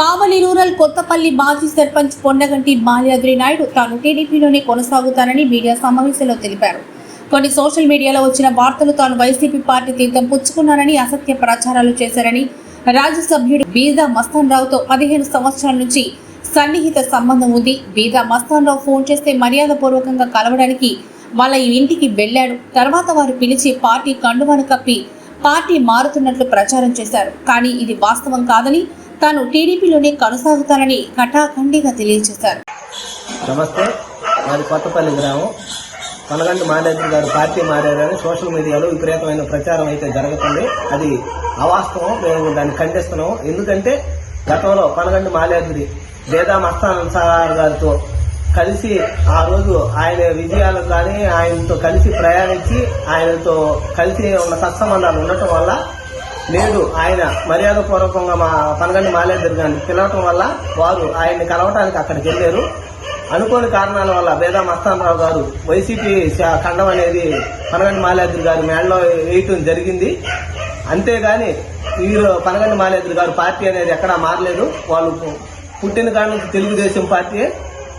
కావలి rural Kothapalli మాజీ సర్పంచ్ పొన్నగంటి మాల్యాద్రి నాయుడు తాను టీడీపీలోనే కొనసాగుతానని media సమావేశంలో తెలిపారు. కొన్ని సోషల్ మీడియాలో వచ్చిన వార్తలు తాను వైసీపీ పార్టీ తీర్థం పుచ్చుకున్నానని అసత్య ప్రచారాలు చేశారని రాజ్యసభ్యుడు బీదా మస్తాన్ రావుతో పదిహేను సంవత్సరాల నుంచి సన్నిహిత సంబంధం ఉంది. బీదా మస్తాన్ రావు ఫోన్ చేస్తే మర్యాదపూర్వకంగా కలవడానికి వాళ్ళ ఇంటికి వెళ్ళాడు. తర్వాత వారు పిలిచి పార్టీ కండువాను కప్పి పార్టీ మారుతున్నట్లు ప్రచారం చేశారు. కానీ ఇది వాస్తవం కాదని తాను టీడీపీలోనే కొనసాగుతానని కటాఖండిగా తెలియజేశారు. నమస్తే మాది కొత్తపల్లి గ్రామం. కొనగంటి మానేంద్ర గారు పార్టీ మారారని సోషల్ మీడియాలో విపరీతమైన ప్రచారం అయితే జరుగుతుంది. అది అవాస్తవం మేము దాన్ని ఖండిస్తున్నాము. ఎందుకంటే గతంలో పనగండి మాలేద్రి వేదా మస్తాన్ సార్ గారితో కలిసి ఆ రోజు ఆయన విజయాలు కానీ ఆయనతో కలిసి ప్రయాణించి ఆయనతో కలిసి ఉన్న సత్సంబంధాలు ఉండటం వల్ల నేడు ఆయన మర్యాదపూర్వకంగా మా పనగండి మాలేద్దరు గారిని పిలవటం వల్ల వారు ఆయన్ని కలవటానికి అక్కడికి వెళ్ళారు. అనుకోని కారణాల వల్ల వేదా మస్తానరావు గారు వైసీపీ ఖండం అనేది పనగండి మాలేద్రి గారి మేడలో వేయటం జరిగింది. అంతేగాని వీరు పనగండి మాలేద్రి గారు పార్టీ అనేది ఎక్కడా మారలేదు. వాళ్ళు పుట్టిన కాడి తెలుగుదేశం పార్టీ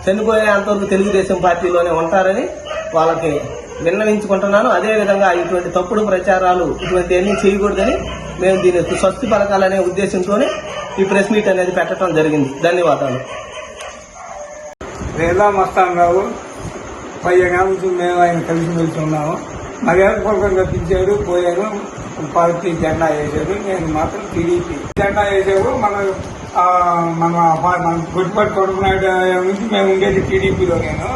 చనిపోయేంతవరకు తెలుగుదేశం పార్టీలోనే ఉంటారని వాళ్ళకి విన్నవించుకుంటున్నాను. అదేవిధంగా ఇటువంటి తప్పుడు ప్రచారాలు ఇటువంటి అన్ని చేయకూడదని మేము దీని స్వస్తి పలకాలనే ఉద్దేశంతోనే ఈ ప్రెస్ మీట్ అనేది పెట్టడం జరిగింది. ధన్యవాదాలు. రేలా మస్తాన్ రావు పదిహేను నుంచి మేము ఆయన కలిసి మెలిసి ఉన్నాము మర్యాదపూర్వకంగా పిలిచాడు పోయాను పార్టీ జెండా వేసాడు నేను మాత్రం టీడీపీ. జెండా వేసాడు మన మన మన గుడిపట్టి కొడుకున్నాడు నుంచి మేము ఉండేది టీడీపీలో నేను.